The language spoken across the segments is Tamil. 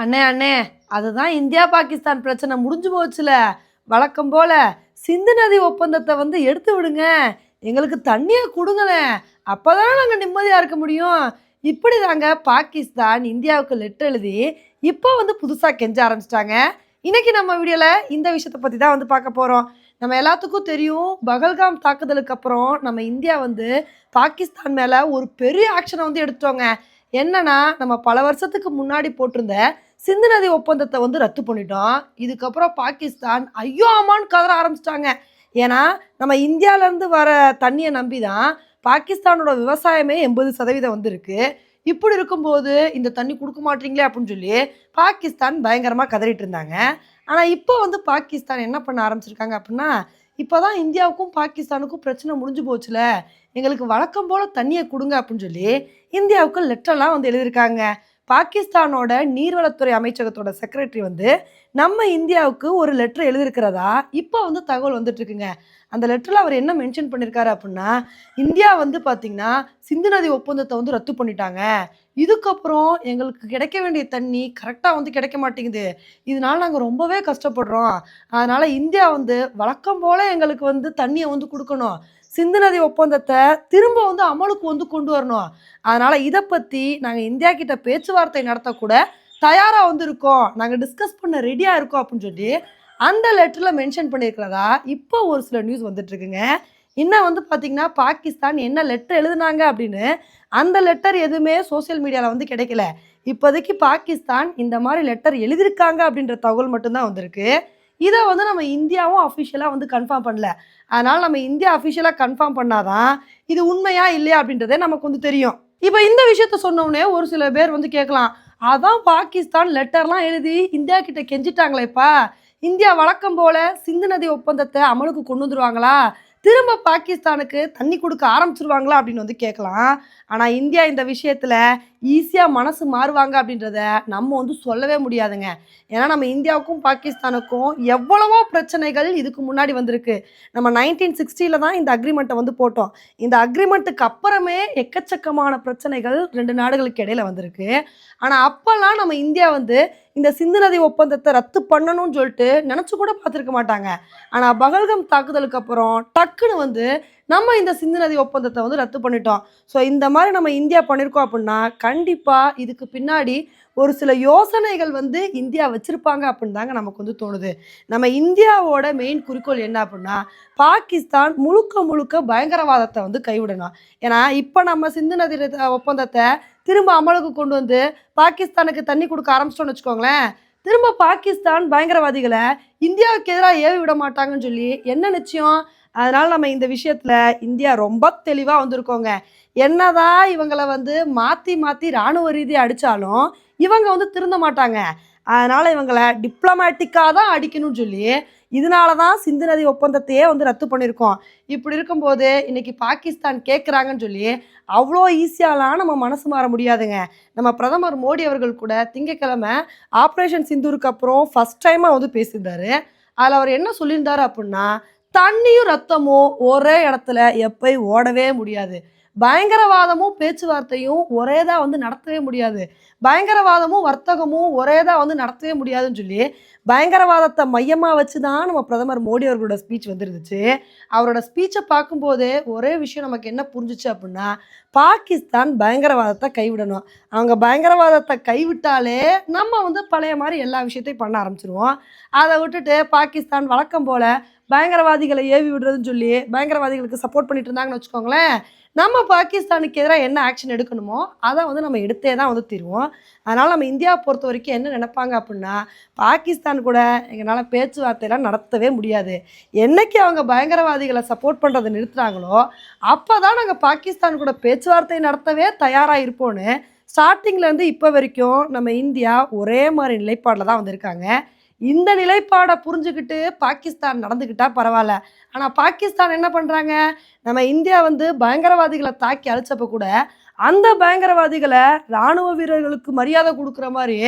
அண்ணே அண்ணே அதுதான் இந்தியா பாகிஸ்தான் பிரச்சனை முடிஞ்சு போச்சுல. வழக்கம் போல சிந்து நதி ஒப்பந்தத்தை வந்து எடுத்து விடுங்க. எங்களுக்கு தண்ணியை கொடுங்களேன் அப்போதானே நாங்கள் நிம்மதியாக இருக்க முடியும். இப்படி தாங்க பாகிஸ்தான் இந்தியாவுக்கு லெட்டர் எழுதி இப்போ வந்து புதுசாக கெஞ்ச ஆரம்பிச்சிட்டாங்க. இன்றைக்கி நம்ம வீடியோவில் இந்த விஷயத்தை பற்றி தான் வந்து பார்க்க போகிறோம் நம்ம எல்லாத்துக்கும் தெரியும் பகல்காம் தாக்குதலுக்கு அப்புறம் நம்ம இந்தியா வந்து பாகிஸ்தான் மேலே ஒரு பெரிய ஆக்ஷனை வந்து எடுத்தோங்க என்னன்னா நம்ம பல வருஷத்துக்கு முன்னாடி போட்டிருந்த சிந்து நதி ஒப்பந்தத்தை வந்து ரத்து பண்ணிட்டோம். இதுக்கப்புறம் பாகிஸ்தான் ஐயோ ஆமான்னு கதற ஆரம்பிச்சிட்டாங்க. ஏன்னா நம்ம இந்தியாவிலேருந்து வர தண்ணியை நம்பி தான் பாகிஸ்தானோட விவசாயமே எண்பது சதவீதம் வந்திருக்கு. இப்படி இருக்கும்போது இந்த தண்ணி கொடுக்க மாட்டீங்களே அப்படின்னு சொல்லி பாகிஸ்தான் பயங்கரமாக கதறிட்டு இருந்தாங்க. ஆனால் இப்போ வந்து பாகிஸ்தான் என்ன பண்ண ஆரம்பிச்சிருக்காங்க அப்படின்னா இப்போ தான் இந்தியாவுக்கும் பாகிஸ்தானுக்கும் பிரச்சனை முடிஞ்சு போச்சுல. எங்களுக்கு வழக்கம் போல் தண்ணியை கொடுங்க அப்படின்னு சொல்லி இந்தியாவுக்கு லெட்டர்லாம் வந்து எழுதியிருக்காங்க. பாகிஸ்தானோட நீர்வளத்துறை அமைச்சகத்தோட செக்ரட்டரி வந்து நம்ம இந்தியாவுக்கு ஒரு லெட்டர் எழுதியிருக்கிறதா இப்போ வந்து தகவல் வந்துட்டு இருக்குங்க. அந்த லெட்டரில் அவர் என்ன மென்ஷன் பண்ணியிருக்காரு அப்படின்னா இந்தியா வந்து பார்த்திங்கன்னா சிந்து நதி ஒப்பந்தத்தை வந்து ரத்து பண்ணிட்டாங்க. இதுக்கப்புறம் எங்களுக்கு கிடைக்க வேண்டிய தண்ணி கரெக்டாக வந்து கிடைக்க மாட்டேங்குது. இதனால நாங்கள் ரொம்பவே கஷ்டப்படுறோம். அதனால் இந்தியா வந்து வழக்கம் போல் எங்களுக்கு வந்து தண்ணியை வந்து கொடுக்கணும். சிந்து நதி ஒப்பந்தத்தை திரும்ப வந்து அமலுக்கு வந்து கொண்டு வரணும். அதனால் இதை பற்றி நாங்கள் இந்தியா கிட்ட பேச்சுவார்த்தை நடத்தக்கூட தயாராக வந்து இருக்கோம். நாங்கள் டிஸ்கஸ் பண்ண ரெடியாக இருக்கோம் அப்படின்னு சொல்லி அந்த லெட்டரில் மென்ஷன் பண்ணியிருக்கிறதா இப்போ ஒரு சில நியூஸ் வந்துட்டுருக்குங்க இன்னும் வந்து பார்த்தீங்கன்னா பாகிஸ்தான் என்ன லெட்டர் எழுதுனாங்க அப்படின்னு அந்த லெட்டர் எதுவுமே சோஷியல் மீடியாவில் வந்து கிடைக்கல. இப்போதைக்கு பாகிஸ்தான் இந்த மாதிரி லெட்டர் எழுதியிருக்காங்க அப்படின்ற தகவல் மட்டும்தான் வந்திருக்கு. இதை வந்து நம்ம இந்தியாவும் அஃபிஷியலாக வந்து கன்ஃபார்ம் பண்ணல. அதனால் நம்ம இந்தியா அஃபிஷியலாக கன்ஃபார்ம் பண்ணாதான் இது உண்மையா இல்லையா அப்படின்றதே நமக்கு வந்து தெரியும். இப்போ இந்த விஷயத்த சொன்னோடனே ஒரு சில பேர் வந்து கேட்கலாம் அதான் பாகிஸ்தான் லெட்டர்லாம் எழுதி இந்தியா கிட்ட கெஞ்சிட்டாங்களேப்பா. இந்தியா வழக்கம் போல சிந்து நதி ஒப்பந்தத்தை அமலுக்கு கொண்டு வந்துருவாங்களா? திரும்ப பாகிஸ்தானுக்கு தண்ணி கொடுக்க ஆரம்பிச்சிருவாங்களா அப்படின்னு வந்து கேட்கலாம். ஆனால் இந்தியா இந்த விஷயத்தில் ஈஸியாக மனசு மாறுவாங்க அப்படின்றத நம்ம வந்து சொல்லவே முடியாதுங்க. ஏன்னா நம்ம இந்தியாவுக்கும் பாகிஸ்தானுக்கும் எவ்வளவோ பிரச்சனைகள் இதுக்கு முன்னாடி வந்திருக்கு. நம்ம நைன்டீன் சிக்ஸ்டியில் தான் இந்த அக்ரிமெண்ட்டை வந்து போட்டோம். இந்த அக்ரிமெண்ட்டுக்கு அப்புறமே எக்கச்சக்கமான பிரச்சனைகள் ரெண்டு நாடுகளுக்கு இடையில வந்திருக்கு. ஆனால் அப்போல்லாம் நம்ம இந்தியா வந்து இந்த சிந்து நதி ஒப்பந்தத்தை ரத்து பண்ணணும்னு சொல்லிட்டு நினச்சி கூட பார்த்துருக்க மாட்டாங்க. ஆனால் பகல்கம் தாக்குதலுக்கு அப்புறம் டக்குன்னு வந்து நம்ம இந்த சிந்து நதி ஒப்பந்தத்தை வந்து ரத்து பண்ணிட்டோம். ஸோ இந்த மாதிரி நம்ம இந்தியா பண்ணியிருக்கோம் அப்படின்னா கண்டிப்பாக இதுக்கு பின்னாடி ஒரு சில யோசனைகள் வந்து இந்தியா வச்சுருப்பாங்க அப்படின்னு தாங்க நமக்கு வந்து தோணுது. நம்ம இந்தியாவோட மெயின் குறிக்கோள் என்ன அப்படின்னா பாகிஸ்தான் முழுக்க முழுக்க பயங்கரவாதத்தை வந்து கைவிடணும். ஏன்னா இப்போ நம்ம சிந்து நதி ஒப்பந்தத்தை திரும்ப அமலுக்கு கொண்டு வந்து பாகிஸ்தானுக்கு தண்ணி கொடுக்க ஆரம்பிச்சிட்டோம்னு வச்சுக்கோங்களேன் திரும்ப பாகிஸ்தான் பயங்கரவாதிகளை இந்தியாவுக்கு எதிராக ஏவி விட மாட்டாங்கன்னு சொல்லி என்ன நிச்சயம்? அதனால் நம்ம இந்த விஷயத்தில் இந்தியா ரொம்ப தெளிவாக வந்திருக்கோங்க. என்னதான் இவங்களை வந்து மாற்றி மாற்றி ராணுவ ரீதியாக அடித்தாலும் இவங்க வந்து திருந்த மாட்டாங்க. அதனால் இவங்களை டிப்ளமேட்டிக்காக தான் அடிக்கணும்னு சொல்லி இதனால தான் சிந்து நதி ஒப்பந்தத்தையே வந்து ரத்து பண்ணியிருக்கோம். இப்படி இருக்கும்போது இன்னைக்கு பாகிஸ்தான் கேட்குறாங்கன்னு சொல்லி அவ்வளோ ஈஸியாலாம் நம்ம மனசு மாற முடியாதுங்க. நம்ம பிரதமர் மோடி அவர்கள் கூட திங்கக்கிழமை ஆப்ரேஷன் சிந்தூருக்கு அப்புறம் ஃபஸ்ட் டைமாக வந்து பேசியிருந்தாரு. அதில் அவர் என்ன சொல்லியிருந்தார் அப்படின்னா தண்ணியும் ரத்தமும் ஒரே இடத்துல எப்பயும் ஓடவே முடியாது. பயங்கரவாதமும் பேச்சுவார்த்தையும் ஒரே தான் வந்து நடத்தவே முடியாது. பயங்கரவாதமும் வர்த்தகமும் ஒரே தான் வந்து நடத்தவே முடியாதுன்னு சொல்லி பயங்கரவாதத்தை மையமாக வச்சு தான் நம்ம பிரதமர் மோடி அவர்களோட ஸ்பீச் வந்துருந்துச்சு. அவரோட ஸ்பீச்சை பார்க்கும்போதே ஒரே விஷயம் நமக்கு என்ன புரிஞ்சுச்சு அப்படின்னா பாகிஸ்தான் பயங்கரவாதத்தை கைவிடணும். அவங்க பயங்கரவாதத்தை கைவிட்டாலே நம்ம வந்து பழைய மாதிரி எல்லா விஷயத்தையும் பண்ண ஆரம்பிச்சிருவோம். அதை விட்டுட்டு பாகிஸ்தான் வழக்கம் போல் பயங்கரவாதிகளை ஏவி விடுறதுன்னு சொல்லி பயங்கரவாதிகளுக்கு சப்போர்ட் பண்ணிட்டு இருந்தாங்கன்னு வச்சுக்கோங்களேன் நம்ம பாகிஸ்தானுக்கு எதிராக என்ன ஆக்ஷன் எடுக்கணுமோ அதை வந்து நம்ம எடுத்தே தான் வந்து தீருவோம். அதனால் நம்ம இந்தியாவை பொறுத்த வரைக்கும் என்ன நினைப்பாங்க அப்படின்னா பாகிஸ்தான் கூட எங்களால் பேச்சுவார்த்தையெல்லாம் நடத்தவே முடியாது. என்றைக்கு அவங்க பயங்கரவாதிகளை சப்போர்ட் பண்ணுறதை நிறுத்துகிறாங்களோ அப்போ தான் நாங்கள் பாகிஸ்தான் கூட பேச்சுவார்த்தை நடத்தவே தயாராக இருப்போன்னு ஸ்டார்டிங்லேருந்து இப்போ வரைக்கும் நம்ம இந்தியா ஒரே மாதிரி நிலைப்பாடில் தான் வந்திருக்காங்க. இந்த நிலைப்பாடை புரிஞ்சுக்கிட்டு பாகிஸ்தான் நடந்துக்கிட்டா பரவாயில்ல. ஆனால் பாகிஸ்தான் என்ன பண்ணுறாங்க நம்ம இந்தியா வந்து பயங்கரவாதிகளை தாக்கி அழிச்சப்ப கூட அந்த பயங்கரவாதிகளை இராணுவ வீரர்களுக்கு மரியாதை கொடுக்குற மாதிரி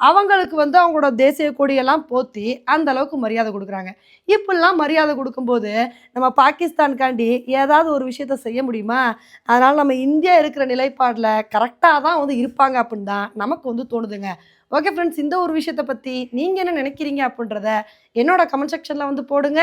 அவங்களுக்கு வந்து அவங்களோட தேசிய கொடியெல்லாம் போத்தி அந்த அளவுக்கு மரியாதை கொடுக்குறாங்க. இப்படிலாம் மரியாதை கொடுக்கும்போது நம்ம பாகிஸ்தானுக்காண்டி ஏதாவது ஒரு விஷயத்த செய்ய முடியுமா? அதனால் நம்ம இந்தியா இருக்கிற நிலைப்பாடில் கரெக்டாக தான் வந்து இருப்பாங்க அப்படின்னு தான் நமக்கு வந்து தோணுதுங்க. ஓகே ஃப்ரெண்ட்ஸ் இந்த ஒரு விஷயத்தை பற்றி நீங்கள் என்ன நினைக்கிறீங்க அப்படின்றத என்னோட கமெண்ட் செக்ஷனில் வந்து போடுங்க.